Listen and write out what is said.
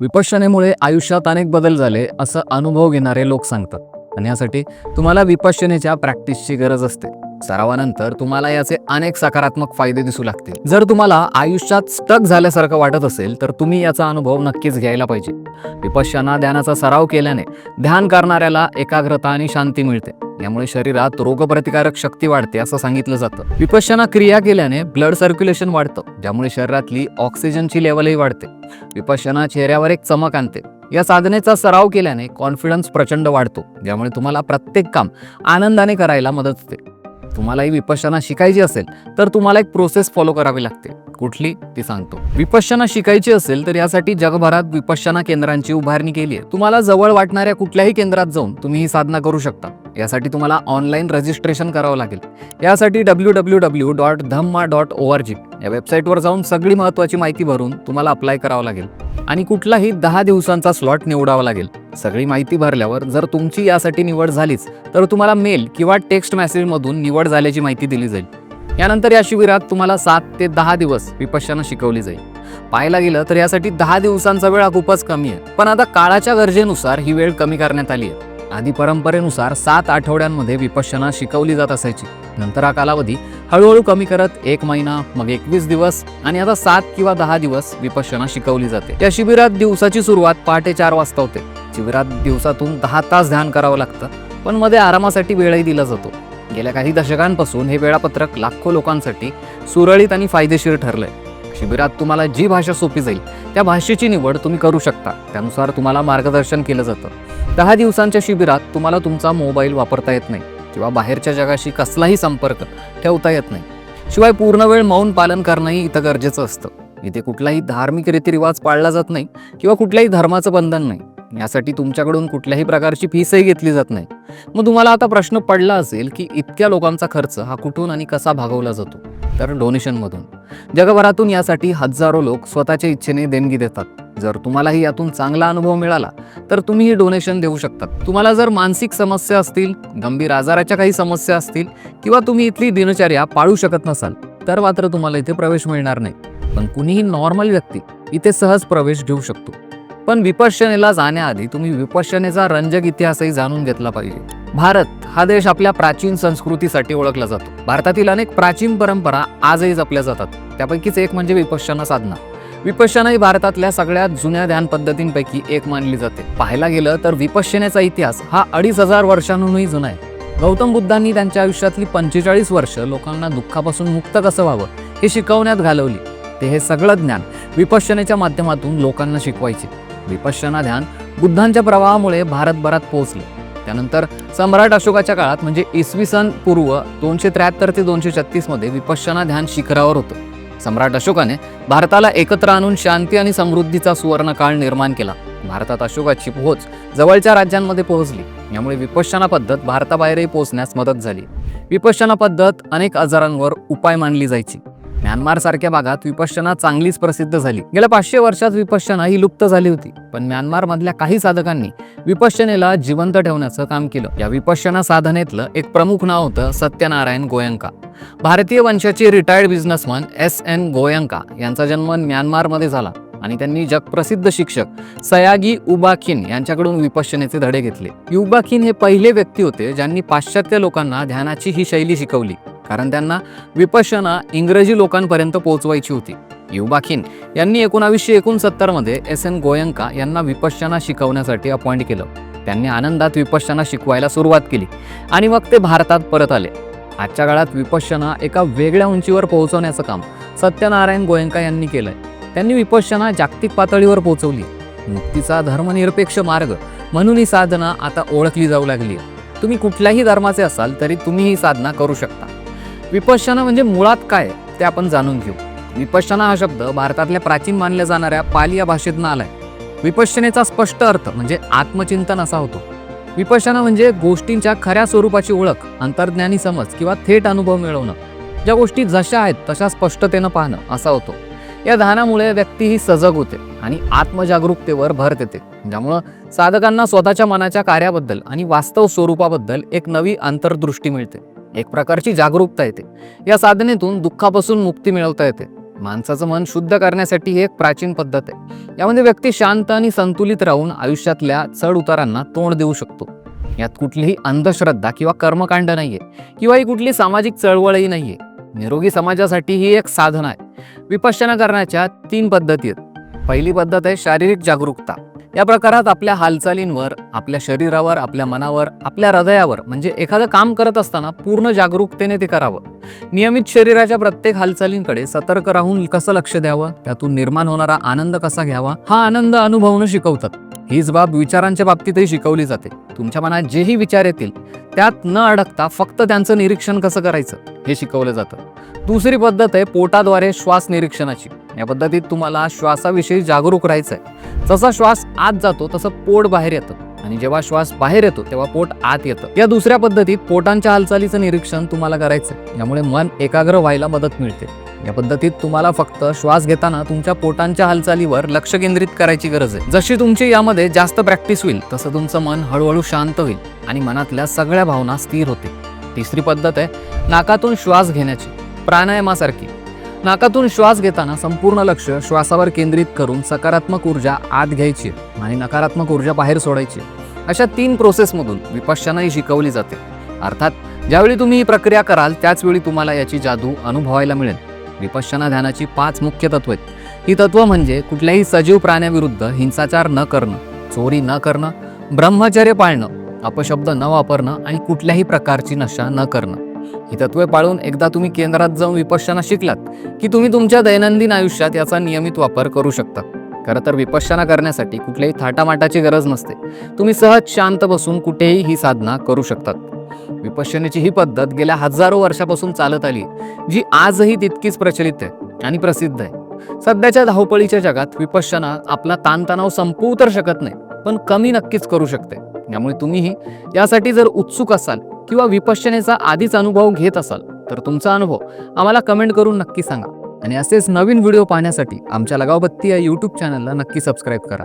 विपश्यनेमुळे आयुष्यात अनेक बदल झाले असं अनुभव घेणारे लोक सांगतात. आणि यासाठी तुम्हाला विपश्यनेच्या प्रॅक्टिसची गरज असते. सरावानंतर तुम्हाला याचे अनेक सकारात्मक फायदे दिसू लागतील. जर तुम्हाला आयुष्यात स्टक झाल्यासारखं वाटत असेल तर तुम्ही याचा अनुभव नक्कीच घ्यायला पाहिजे. विपश्यना ध्यानाचा सराव केल्याने ध्यान करणाऱ्याला एकाग्रता आणि शांती मिळते. यामुळे शरीरात रोगप्रतिकारक शक्ती वाढते असं सांगितलं जातं. विपश्यना क्रिया केल्याने ब्लड सर्क्युलेशन वाढतं ज्यामुळे शरीरातली ऑक्सिजनची लेवलही वाढते. विपश्यना चेहऱ्यावर एक चमक आणते. या साधनेचा सराव केल्याने कॉन्फिडन्स प्रचंड वाढतो ज्यामुळे तुम्हाला प्रत्येक काम आनंदाने करायला मदत होते. तुम्हालाही विपश्यना शिकायची असेल तर तुम्हाला एक प्रोसेस फॉलो करावी लागते. कुठली? ती सांगतो. विपश्यना शिकायची असेल तर यासाठी जगभरात विपश्यना केंद्रांची उभारणी केली आहे. तुम्हाला जवळ वाटणाऱ्या कुठल्याही केंद्रात जाऊन तुम्ही ही साधना करू शकता. यासाठी तुम्हाला ऑनलाईन रजिस्ट्रेशन करावं लागेल. यासाठी W W W dot Dhamma dot O R G या वेबसाईटवर जाऊन सगळी महत्त्वाची माहिती भरून तुम्हाला अप्लाय करावं लागेल. आणि कुठलाही दहा दिवसांचा स्लॉट निवडावा लागेल. सगळी माहिती भरल्यावर जर तुमची यासाठी निवड झालीच तर तुम्हाला मेल किंवा टेक्स्ट मेसेजमधून निवड झाल्याची माहिती दिली जाईल. यानंतर या शिबिरात तुम्हाला सात ते दहा दिवस विपक्षानं शिकवली जाईल. पाहायला गेलं तर यासाठी दहा दिवसांचा वेळ हा खूपच कमी आहे. पण आता काळाच्या गरजेनुसार ही वेळ कमी करण्यात आली आहे. आधी परंपरेनुसार सात आठवड्यांमध्ये विपश्यना शिकवली जात असायची. नंतर हा कालावधी हळूहळू कमी करत एक महिना मग एकवीस दिवस आणि आता सात किंवा दहा दिवस विपश्यना शिकवली जाते. या शिबिरात दिवसाची सुरुवात पहाटे चार वाजता होते. शिबिरात दिवसातून दहा तास ध्यान करावं लागतं पण मध्ये आरामासाठी वेळही दिला जातो. गेल्या काही दशकांपासून हे वेळापत्रक लाखो लोकांसाठी सुरळीत आणि फायदेशीर ठरलंय. शिबिरात तुम्हाला जी भाषा सोपी जाईल त्या भाषेची निवड तुम्ही करू शकता. त्यानुसार तुम्हाला मार्गदर्शन केलं जातं. दहा दिवसांच्या शिबिरात तुम्हाला तुमचा मोबाईल वापरता येत नाही किंवा बाहेरच्या जगाशी कसलाही संपर्क ठेवता येत नाही. शिवाय पूर्ण वेळ मौन पालन करणंही इथं गरजेचं असतं. इथे कुठलाही धार्मिक रीतिरिवाज पाळला जात नाही किंवा कुठल्याही धर्माचं बंधन नाही. यासाठी तुमच्याकडून कुठल्याही प्रकारची फीसही घेतली जात नाही. मग तुम्हाला आता प्रश्न पडला असेल की इतक्या लोकांचा खर्च हा कुठून आणि कसा भागवला जातो? तर डोनेशनमधून. जगभरातून यासाठी हजारो लोक स्वतःच्या इच्छेने देणगी देतात. जर तुम्हालाही यातून चांगला अनुभव मिळाला तर तुम्ही ही डोनेशन देऊ शकता तुम्हाला जर मानसिक समस्या असतील गंभीर आजाराच्या काही समस्या असतील किंवा तुम्ही इथली दिनचर्या पाळू शकत नसाल तर मात्र तुम्हाला इथे प्रवेश मिळणार नाही. पण कुणीही नॉर्मल व्यक्ती इथे सहज प्रवेश घेऊ शकतो. पण विपश्यनेला जाण्याआधी तुम्ही विपश्यनेचा रंजक इतिहासही जाणून घेतला पाहिजे. भारत हा देश आपल्या प्राचीन संस्कृतीसाठी ओळखला जातो. भारतातील अनेक प्राचीन परंपरा आजही जपल्या जातात. त्यापैकीच एक म्हणजे विपश्यना साधना. विपश्यना ही भारतातल्या सगळ्यात जुन्या ध्यान पद्धतींपैकी एक मानली जाते. पाहायला गेलं तर विपश्यनेचा इतिहास हा अडीच हजार वर्षांहूनही जुना आहे. गौतम बुद्धांनी त्यांच्या आयुष्यातली पंचेचाळीस वर्ष लोकांना दुःखापासून मुक्त कसं व्हावं हे शिकवण्यात घालवली. ते हे सगळं ज्ञान विपश्यनेच्या माध्यमातून लोकांना शिकवायचे. विपश्यना ध्यान बुद्धांच्या प्रवाहामुळे भारतभरात पोहोचले. त्यानंतर सम्राट अशोकाच्या काळात म्हणजे इसवी सन पूर्व दोनशे त्र्याहत्तर ते दोनशे छत्तीसमध्ये विपश्यना ध्यान शिखरावर होतं. सम्राट अशोकाने भारताला एकत्र आणून शांती आणि समृद्धीचा सुवर्ण काळ निर्माण केला. भारतात अशोकाची पोहोच जवळच्या राज्यांमध्ये पोहोचली. यामुळे विपश्यना पद्धत भारताबाहेरही पोहोचण्यास मदत झाली. विपश्यना पद्धत अनेक आजारांवर उपाय मानली जायची. म्यानमार सारख्या भागात विपश्यना चांगलीच प्रसिद्ध झाली. गेल्या पाचशे वर्षात विपश्यना ही लुप्त झाली होती. पण म्यानमार मधल्या काही साधकांनी विपश्यनेला जिवंत ठेवण्याचं काम केलं. या विपश्यना साधनेतलं एक प्रमुख नाव होतं सत्यनारायण गोयंका. भारतीय वंशाचे retired businessman S N Goenka यांचा जन्म म्यानमारमध्ये झाला. आणि त्यांनी जगप्रसिद्ध शिक्षक सयागी उबाखिन यांच्याकडून विपश्यनेचे धडे घेतले. युबाखिन हे पहिले व्यक्ती होते ज्यांनी पाश्चात्य लोकांना ध्यानाची ही शैली शिकवली कारण त्यांना विपश्यना इंग्रजी लोकांपर्यंत पोहोचवायची होती. युबाखिन यांनी एकोणावीसशे एकोणसत्तरमध्ये एस एन गोयंका यांना विपश्यना शिकवण्यासाठी अपॉइंट केलं. त्यांनी आनंदात विपश्यना शिकवायला सुरुवात केली आणि मग ते भारतात परत आले. आजच्या काळात विपश्यना एका वेगळ्या उंचीवर पोहोचवण्याचं काम सत्यनारायण गोयंका यांनी केलंय. त्यांनी विपश्यना जागतिक पातळीवर पोहोचवली मुक्तीचा धर्मनिरपेक्ष मार्ग म्हणून ही साधना आता ओळखली जाऊ लागली. आहे तुम्ही कुठल्याही धर्माचे असाल तरी तुम्ही ही साधना करू शकता. विपश्यना म्हणजे मुळात काय ते आपण जाणून घेऊ. विपश्यना हा शब्द भारतातल्या प्राचीन मानल्या जाणाऱ्या पाली या भाषेतनं आलाय. विपश्यनेचा स्पष्ट अर्थ म्हणजे आत्मचिंतन असा होतो. विपश्यना म्हणजे गोष्टींच्या खऱ्या स्वरूपाची ओळख अंतर्ज्ञानी समज किंवा थेट अनुभव मिळवणं. ज्या गोष्टी जशा आहेत तशा स्पष्टतेनं पाहणं असा होतो. या ध्यानामुळे व्यक्ती ही सजग होते आणि आत्मजागरूकतेवर भर देते. ज्यामुळं साधकांना स्वतःच्या मनाच्या कार्याबद्दल आणि वास्तव स्वरूपाबद्दल एक नवी अंतर्दृष्टी मिळते. एक प्रकारची जागरूकता येते. या साधनेतून दुःखापासून मुक्ती मिळवता येते. माणसाचं मन शुद्ध करण्यासाठी ही एक प्राचीन पद्धत आहे. यामध्ये व्यक्ती शांत आणि संतुलित राहून आयुष्यातल्या चढ उतारांना तोंड देऊ शकतो. यात कुठलीही अंधश्रद्धा किंवा कर्मकांड नाहीये. किंवा ही कुठली सामाजिक चळवळही नाहीये. निरोगी समाजासाठी ही एक साधन आहे. विपश्चना करण्याच्या तीन पद्धती आहेत. पहिली पद्धत आहे शारीरिक जागरूकता. या प्रकारात आपल्या हालचालींवर आपल्या शरीरावर आपल्या मनावर आपल्या हृदयावर म्हणजे एखादं काम करत असताना पूर्ण जागरूकतेने ते करावं. नियमित शरीराच्या प्रत्येक हालचालींकडे सतर्क राहून कसं लक्ष द्यावं? त्यातून निर्माण होणारा आनंद कसा घ्यावा? हा आनंद अनुभवणं शिकवतात. हीच बाब विचारांच्या बाबतीतही शिकवली जाते. तुमच्या मनात जेही विचार येतील त्यात न अडकता फक्त त्यांचं निरीक्षण कसं करायचं हे शिकवलं जातं. दुसरी पद्धत आहे पोटाद्वारे श्वास निरीक्षणाची. या पद्धतीत तुम्हाला श्वासाविषयी जागरूक राहायचं आहे जसा श्वास आत जातो तसं पोट बाहेर येतं. आणि जेव्हा श्वास बाहेर येतो तेव्हा पोट आत येतं. या दुसऱ्या पद्धतीत पोटांच्या हालचालीचं निरीक्षण तुम्हाला करायचं यामुळे मन एकाग्र व्हायला मदत मिळते. या पद्धतीत तुम्हाला फक्त श्वास घेताना तुमच्या पोटांच्या हालचालीवर लक्ष केंद्रित करायची गरज आहे. जशी तुमची यामध्ये जास्त प्रॅक्टिस होईल तसं तुमचं मन हळूहळू शांत होईल आणि मनातल्या सगळ्या भावना स्थिर होते तिसरी पद्धत आहे नाकातून श्वास घेण्याची प्राणायामासारखी. नाकातून श्वास घेताना संपूर्ण लक्ष श्वासावर केंद्रित करून सकारात्मक ऊर्जा आत घ्यायची आणि नकारात्मक ऊर्जा बाहेर सोडायची. अशा तीन प्रोसेसमधून विपश्यना ही शिकवली जाते. अर्थात ज्यावेळी तुम्ही ही प्रक्रिया कराल त्याचवेळी तुम्हाला याची जादू अनुभवायला मिळेल. विपश्चना ध्यानाची पाच मुख्य तत्व आहेत. ही तत्व म्हणजे कुठल्याही सजीव प्राण्याविरुद्ध हिंसाचार न करणं चोरी न करणं ब्रह्मचर्य पाळणं अपशब्द न वापरणं आणि कुठल्याही प्रकारची नशा न करणं. ही तत्वे पाळून एकदा तुम्ही केंद्रात जाऊन विपश्चना शिकलात की तुम्ही तुमच्या दैनंदिन आयुष्यात याचा नियमित वापर करू शकता. खरं तर विपश्चना करण्यासाठी कुठल्याही थाटामाटाची गरज नसते. तुम्ही सहज शांत बसून कुठेही ही साधना करू शकतात. विपश्यनेची ही पद्धत गेल्या हजारो वर्षापासून चालत आली जी आजही तितकीच प्रचलित आहे आणि प्रसिद्ध आहे. सध्याच्या धावपळीच्या जगात विपश्यना आपला ताणतणाव संपवू तर शकत नाही पण कमी नक्कीच करू शकते. त्यामुळे तुम्हीही यासाठी जर उत्सुक असाल किंवा विपश्यनेचा आधीच अनुभव घेत असाल तर तुमचा अनुभव आम्हाला कमेंट करून नक्की सांगा. आणि असेच नवीन व्हिडिओ पाहण्यासाठी आमच्या लगावबत्ती या यूट्यूब चॅनलला नक्की सबस्क्राईब करा.